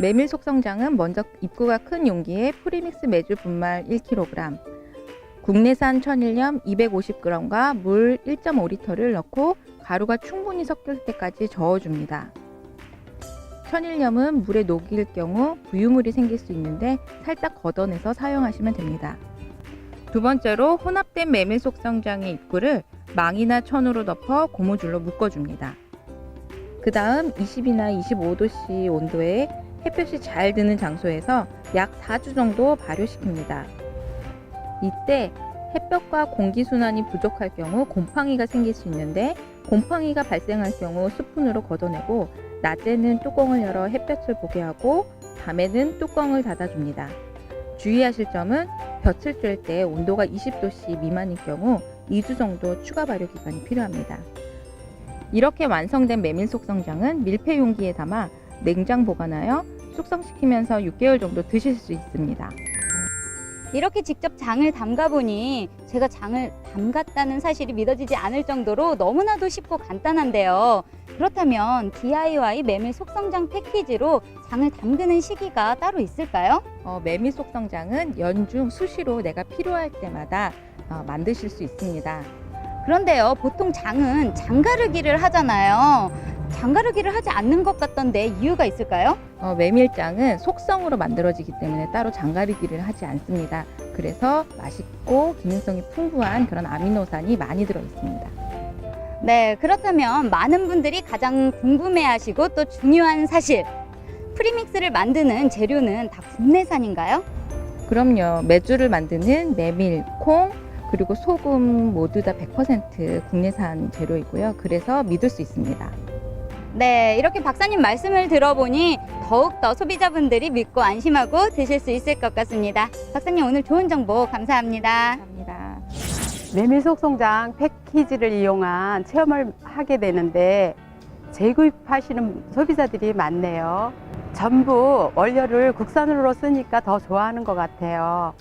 메밀 속성장은 먼저 입구가 큰 용기에 프리믹스 메주 분말 1kg, 국내산 천일염 250g과 물 1.5리터를 넣고 가루가 충분히 섞일 때까지 저어줍니다. 천일염은 물에 녹일 경우 부유물이 생길 수 있는데 살짝 걷어내서 사용하시면 됩니다. 두 번째로 혼합된 메밀 속성장의 입구를 망이나 천으로 덮어 고무줄로 묶어줍니다. 그 다음 20이나 25도씨 온도에 햇볕이 잘 드는 장소에서 약 4주 정도 발효시킵니다. 이때 햇볕과 공기순환이 부족할 경우 곰팡이가 생길 수 있는데 곰팡이가 발생할 경우 스푼으로 걷어내고 낮에는 뚜껑을 열어 햇볕을 보게 하고 밤에는 뚜껑을 닫아줍니다. 주의하실 점은 볕을 쬐을 때 온도가 20도씨 미만일 경우 2주 정도 추가 발효 기간이 필요합니다. 이렇게 완성된 메밀 속성장은 밀폐 용기에 담아 냉장 보관하여 숙성시키면서 6개월 정도 드실 수 있습니다. 이렇게 직접 장을 담가 보니 제가 장을 담갔다는 사실이 믿어지지 않을 정도로 너무나도 쉽고 간단한데요. 그렇다면 DIY 메밀 속성장 패키지로 장을 담그는 시기가 따로 있을까요? 어, 메밀 속성장은 연중 수시로 내가 필요할 때마다 어, 만드실 수 있습니다. 그런데요, 보통 장은 장가르기를 하잖아요. 장가르기를 하지 않는 것 같던데 이유가 있을까요? 어, 메밀장은 속성으로 만들어지기 때문에 따로 장가르기를 하지 않습니다. 그래서 맛있고 기능성이 풍부한 그런 아미노산이 많이 들어 있습니다. 네, 그렇다면 많은 분들이 가장 궁금해하시고 또 중요한 사실. 프리믹스를 만드는 재료는 다 국내산인가요? 그럼요. 메주를 만드는 메밀, 콩, 그리고 소금 모두 다 100% 국내산 재료이고요. 그래서 믿을 수 있습니다. 네, 이렇게 박사님 말씀을 들어보니 더욱더 소비자분들이 믿고 안심하고 드실 수 있을 것 같습니다. 박사님 오늘 좋은 정보 감사합니다. 감사합니다. 메밀 속성장 패키지를 이용한 체험을 하게 되는데 재구입하시는 소비자들이 많네요. 전부 원료를 국산으로 쓰니까 더 좋아하는 것 같아요.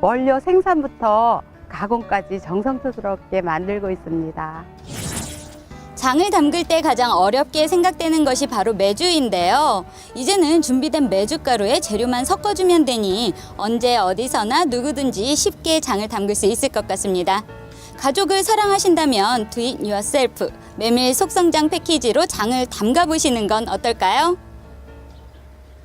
원료 생산부터 가공까지 정성스럽게 만들고 있습니다. 장을 담글 때 가장 어렵게 생각되는 것이 바로 메주인데요. 이제는 준비된 메주가루에 재료만 섞어주면 되니 언제 어디서나 누구든지 쉽게 장을 담글 수 있을 것 같습니다. 가족을 사랑하신다면 Do It Yourself 메밀 속성장 패키지로 장을 담가 보시는 건 어떨까요?